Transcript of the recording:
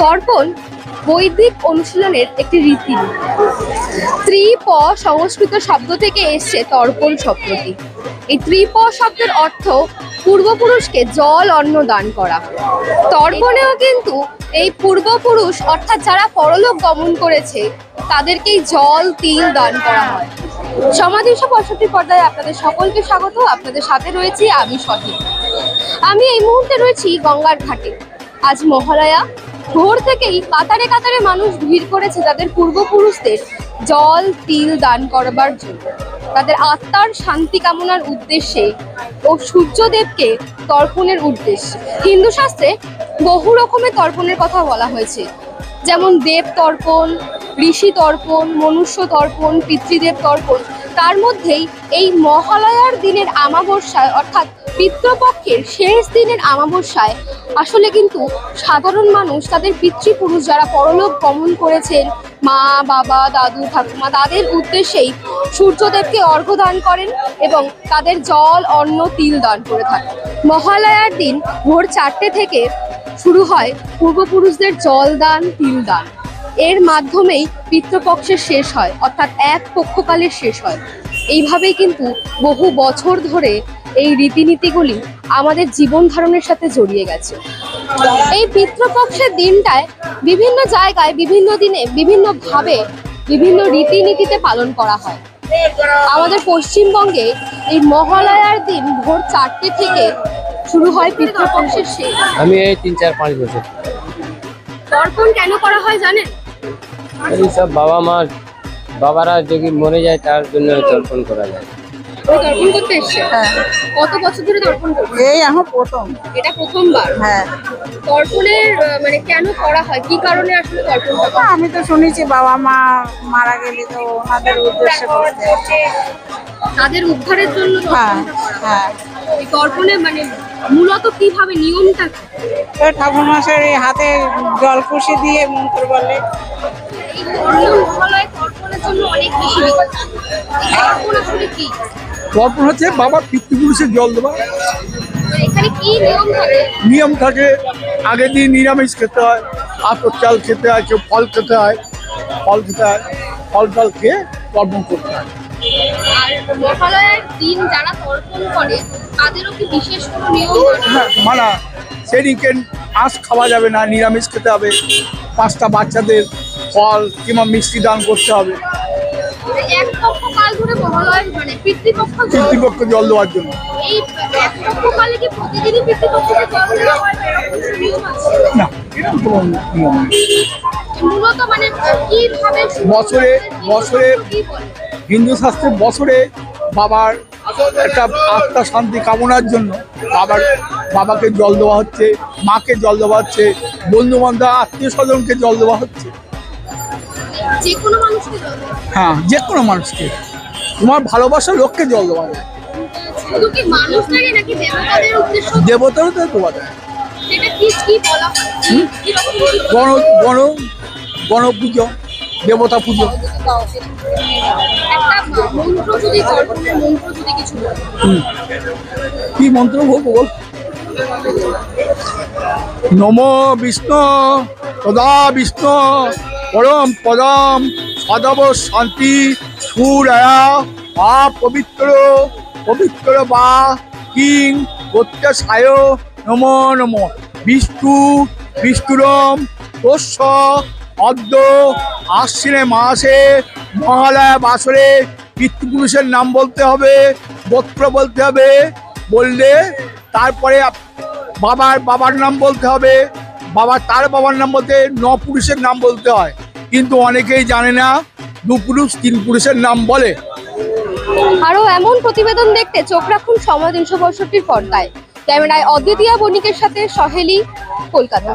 তর্পণ বৈদিক অনুশীলনের একটি রীতি। ত্রিপ সংস্কৃত শব্দ থেকে এসছে তর্পণ শব্দটি। এই ত্রিপ শব্দের অর্থ পূর্বপুরুষকে জল, অন্ন দান করা। তর্পণেও কিন্তু এই পূর্বপুরুষ, অর্থাৎ যারা পরলোক গমন করেছে, তাদেরকেই জল, তিল দান করা হয়। সমাজ পঁয়ষট্টি পর্দায় আপনাদের সকলকে স্বাগত। আপনাদের সাথে রয়েছি আমি সঠিক আমি এই মুহূর্তে রয়েছি গঙ্গার ঘাটে। আজ মহালয়া ভোর থেকেই কাতারে কাতারে মানুষ ভিড় করেছে তাদের পূর্বপুরুষদের জল, তিল দান করবার জন্য। তাদের আত্মার শান্তি কামনার উদ্দেশ্যে ও সূর্যদেবকে তর্পণের উদ্দেশ্যে। হিন্দু শাস্ত্রে বহু রকমের তর্পণের কথা বলা হয়েছে। যেমন দেব তর্পণ, ঋষি তর্পণ, মনুষ্য তর্পণ, পিতৃদেব তর্পণ। তার মধ্যেই এই মহালয়ার দিনের আমাবস্যায় অর্থাৎ পিতৃপক্ষের শেষ দিনের আমাবস্যায়। আসলে কিন্তু সাধারণ মানুষ তাদের পিতৃপুরুষ যারা পরলোক গমন করেছেন, মা, বাবা, দাদু, ঠাকুমা, তাদের উদ্দেশ্যেই সূর্যদেবকে অর্ঘ্য দান করেন এবং তাদের জল, অন্ন, তিল দান করে থাকেন। মহালয়ার দিন ভোর চারটে থেকে শুরু হয় পূর্বপুরুষদের জল দান, তিল দান। এর মাধ্যমেই পিতৃপক্ষের শেষ হয়, অর্থাৎ এক পক্ষকালের শেষ হয়। এইভাবেই কিন্তু বহু বছর ধরে এই রীতিনীতিগুলি আমাদের জীবন ধারণের সাথে জড়িয়ে গেছে। এই পিতৃপক্ষের দিনটায় বিভিন্ন জায়গায় বিভিন্ন দিনে বিভিন্নভাবে বিভিন্ন রীতিনীতিতে পালন করা হয়। আমাদের পশ্চিমবঙ্গে এই মহালয়ার দিন ভোর চারটে থেকে শুরু হয় পিতৃপক্ষের শেষ আমি এই তিন চার পাঁচ বছর। তর্পণ কেন করা হয় জানেন? এই সব বাবা মা বাবারা যদি মরে যায় তার জন্য তর্পণ করা যায়। করতে এসছে? কত বছর ধরে করছে? এই এখন প্রথম। এটা প্রথমবার? হ্যাঁ। মানে কেন করা হয়? কি কারণে আসলে করা আমি তো শুনেছি বাবা মা মারা গেলে তো ওনাদের উদ্দেশ্যে করতে। তাদের উদ্ধারের জন্য হ্যাঁ হয়। হ্যাঁ। এই মানে মূলত কীভাবে নিয়মটা ঠাকুর মাসের এই হাতে জল খুশি দিয়ে মন্ত্র বলে। এই মহালয় জন্য অনেক বেশি আসলে কি? তর্পণ হচ্ছে বাবার পিতৃপুরুষের জল দেওয়া। নিয়ম থাকে? আগের দিন নিরামিষ খেতে হয় আতর চাল খেতে হয় কেউ ফল খেতে হয় ফল খেতে হয় ফল টল খেয়ে তর্পণ করতে হয়? হ্যাঁ মানা সেদিনকে আঁশ খাওয়া যাবে না নিরামিষ খেতে হবে পাঁচটা বাচ্চাদের ফল কিংবা মিষ্টি দান করতে হবে। ধরে মহালয় মানে পিতৃপক্ষ পিতৃপক্ষ জল দেওয়ার জন্য। এই এক কালে কি প্রতিদিনই পিতৃপক্ষকে জল দেওয়া হয় না এরকম কোনো নিয়ম মূলত মানে কীভাবে বছরে- বছরে- হিন্দু শাস্ত্রে বছরে বাবার একটা আত্মা শান্তি কামনার জন্য বাবার বাবাকে জল দেওয়া হচ্ছে মাকে জল দেওয়া হচ্ছে বন্ধু বান্ধব আত্মীয় স্বজনকে জল দেওয়া হচ্ছে। হ্যাঁ যে কোনো মানুষকে। তোমার ভালোবাসার লোককে জল দেওয়া যায়। দেবতারও তো দেওয়া যায়। গণ গণ গণ পুজো দেবতা পুজো। কি মন্ত্র বলব বল নম বিষ্ণু সদা বিষ্ণু পরম পদম সদব শান্তি সুরায়া বা পবিত্র পবিত্র বা কিং প্রত্যাশায় নম নম। বিষ্ণু, বিষ্ণুরম তস্য অদ্য, আশ্বিনে মাসে মহালয়া বাসরে পিতৃপুরুষের নাম বলতে হবে, গোত্র বলতে হবে, বললে তারপরে বাবার বাবার নাম বলতে হবে, বাবা তার বাবার নাম বলতে ন পুরুষের নাম বলতে হয়। কিন্তু অনেকেই জানে না দু পুরুষ তিন পুরুষের নাম বলে। আরও এমন প্রতিবেদন দেখতে চোখ রাখুন সময় তিনশো পঁয়ষট্টির পর্দায়। ক্যামেরায় অদ্বিতীয় বণিকের সাথে সহেলি, কলকাতা।